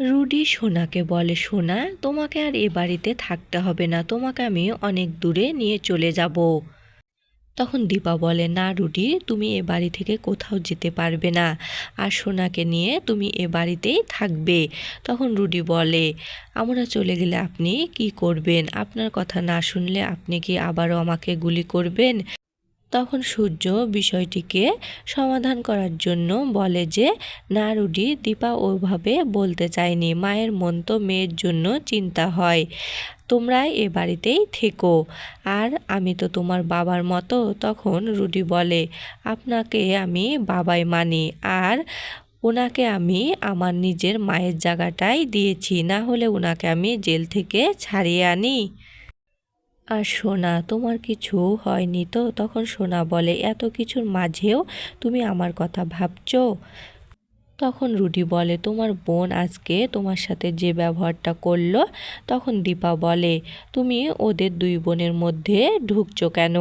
Rudi সোনাকে বলে, সোনা, তোমাকে আর এ বাড়িতে থাকতে হবে না। তোমাকে আমি অনেক দূরে নিয়ে চলে যাব। তখন দীপা বলে, না রুডি, তুমি এ বাড়ি থেকে কোথাও যেতে পারবে না। আর সোনাকে নিয়ে তুমি এ বাড়িতেই থাকবে। তখন রুডি বলে, আমরা চলে গেলে আপনি কি করবেন? আপনার কথা না শুনলে আপনি কি আবারও আমাকে গুলি করবেন? তখন সূর্য বিষয়টিকে সমাধান করার জন্য বলে যে না রুডি দীপা ওভাবে বলতে চায়নি। মায়ের মন তো মেয়ের জন্য চিন্তা হয়। তোমরা এ বাড়িতেই থেকো। আর আমি তো তোমার বাবার মতো। তখন রুডি বলে, আপনাকে আমি বাবাই মানি। আর ওনাকে আমি আমার নিজের মায়ের জায়গাটাই দিয়েছি। না হলে ওনাকে আমি জেল থেকে ছাড়িয়ে আনি। আর সোনা, তোমার কিছু হয়নি তো? তখন সোনা বলে, এত কিছুর মাঝেও তুমি আমার কথা ভাবছ? তখন রুডি বলে, তোমার বোন আজকে তোমার সাথে যে ব্যবহারটা করল? তখন দীপা বলে, তুমি ওদের দুই বোনের মধ্যে ঢুকছো কেন?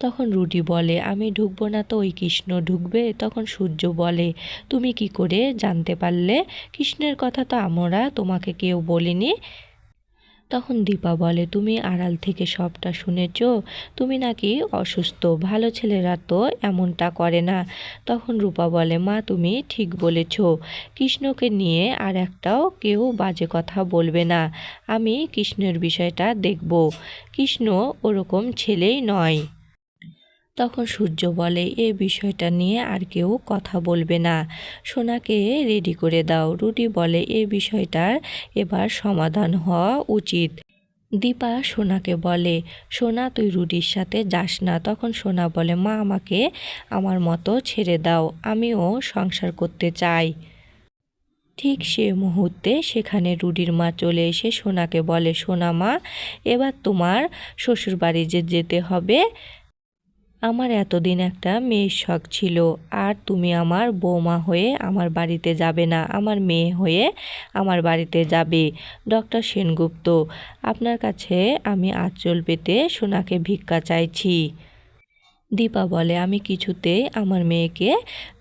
তখন রুডি বলে, আমি ঢুকবো না তো, ওই কৃষ্ণ ঢুকবে? তখন সূর্য বলে, তুমি কি করে জানতে পারলে? কৃষ্ণের কথা তো আমরা তোমাকে কেউ বলিনি। তখন দীপা বলে, তুমি আড়াল থেকে সবটা শুনেছ? তুমি নাকি অসুস্থ। ভালো ছেলেরা তো এমনটা করে না। তখন রূপা বলে, মা, তুমি ঠিক বলেছ। কৃষ্ণকে নিয়ে আর একটাও কেউ বাজে কথা বলবে না। আমি কৃষ্ণের বিষয়টা দেখব। কৃষ্ণ ওরকম ছেলেই নয়। তখন সূর্য বলে, এ বিষয়টা নিয়ে আর কেউ কথা বলবে না। সোনাকে রেডি করে দাও। রুটি বলে, এ বিষয়টার এবার সমাধান হওয়া উচিত। দীপা সোনাকে বলে, সোনা, তুই রুডির সাথে যাস না। তখন সোনা বলে, মা, আমাকে আমার মতো ছেড়ে দাও। আমিও সংসার করতে চাই। ঠিক সে মুহূর্তে সেখানে রুডির মা চলে এসে সোনাকে বলে, সোনা মা, এবার তোমার শ্বশুরবাড়ি যে যেতে হবে আমার এতদিন একটা মেয়ের শখ ছিল, আর তুমি আমার বৌমা হয়ে আমার বাড়িতে যাবে না, আমার মেয়ে হয়ে আমার বাড়িতে যাবে। ডক্টর সেনগুপ্ত, আপনার কাছে আমি আঁচল পেতে সোনাকে ভিক্ষা চাইছি। দীপা বলে, আমি কিছুতেই আমার মেয়েকে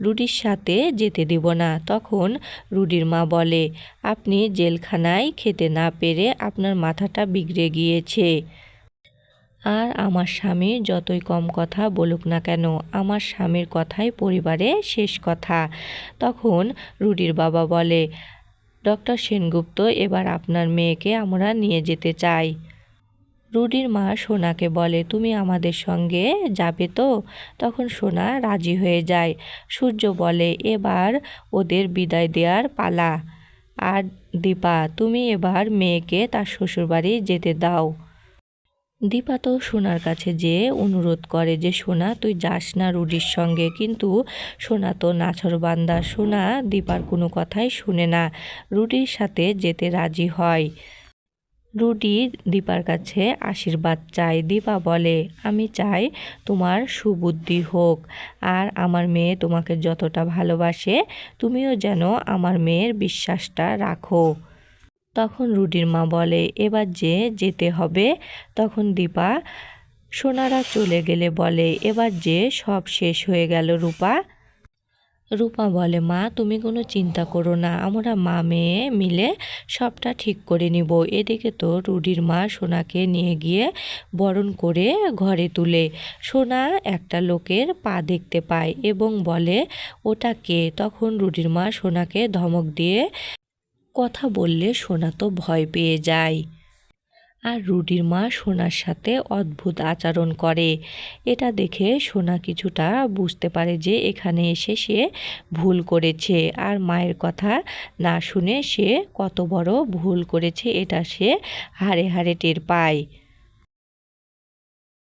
রুডির সাথে যেতে দিব না। তখন রুডির মা বলে, আপনি জেলখানায় খেতে না পেরে আপনার মাথাটা বিগড়ে গিয়েছে। আর আমার স্বামী যতই কম কথা বলুক না কেন, আমার স্বামীর কথাই পরিবারে শেষ কথা। তখন রুডির বাবা বলে, ডক্টর সেনগুপ্ত, এবার আপনার মেয়েকে আমরা নিয়ে যেতে চাই। রুডির মা সোনাকে বলে, তুমি আমাদের সঙ্গে যাবে তো? তখন সোনা রাজি হয়ে যায়। সূর্য বলে, এবার ওদের বিদায় দেওয়ার পালা। আর দীপা, তুমি এবার মেয়েকে তার শ্বশুরবাড়ি যেতে দাও। দীপা তো সোনার কাছে যে অনুরোধ করে যে, সোনা, তুই যাস না রুডির সঙ্গে। কিন্তু সোনা তো নাছর বান্দা। সোনা, দীপার কোনো কথাই শুনে না। রুডির সাথে যেতে রাজি হয়। রুডি দীপার কাছে আশীর্বাদ চায়। দীপা বলে, আমি চাই তোমার সুবুদ্ধি হোক। আর আমার মেয়ে তোমাকে যতটা ভালোবাসে, তুমিও যেন আমার মেয়ের বিশ্বাসটা রাখো। তখন রুডির মা বলে, এবার যে যেতে হবে। তখন দীপা সোনারা চলে গেলে বলে, এবার যে সব শেষ হয়ে গেল রূপা। রূপা বলে, মা, তুমি কোনো চিন্তা করো না, আমরা মা মেয়ে মিলে সবটা ঠিক করে নিব। এদিকে তো রুডির মা সোনাকে নিয়ে গিয়ে বরণ করে ঘরে তুলে। সোনা একটা লোকের পা দেখতে পায় এবং বলে, ওটা কে? তখন রুডির মা সোনাকে ধমক দিয়ে কথা বললে সোনা তো ভয় পেয়ে যায়। আর রুডির মা সোনার সাথে অদ্ভুত আচরণ করে। এটা দেখে সোনা কিছুটা বুঝতে পারে যে এখানে এসে সে ভুল করেছে। আর মায়ের কথা না শুনে সে কত বড় ভুল করেছে এটা সে হাড়ে হাড়ে টের পায়।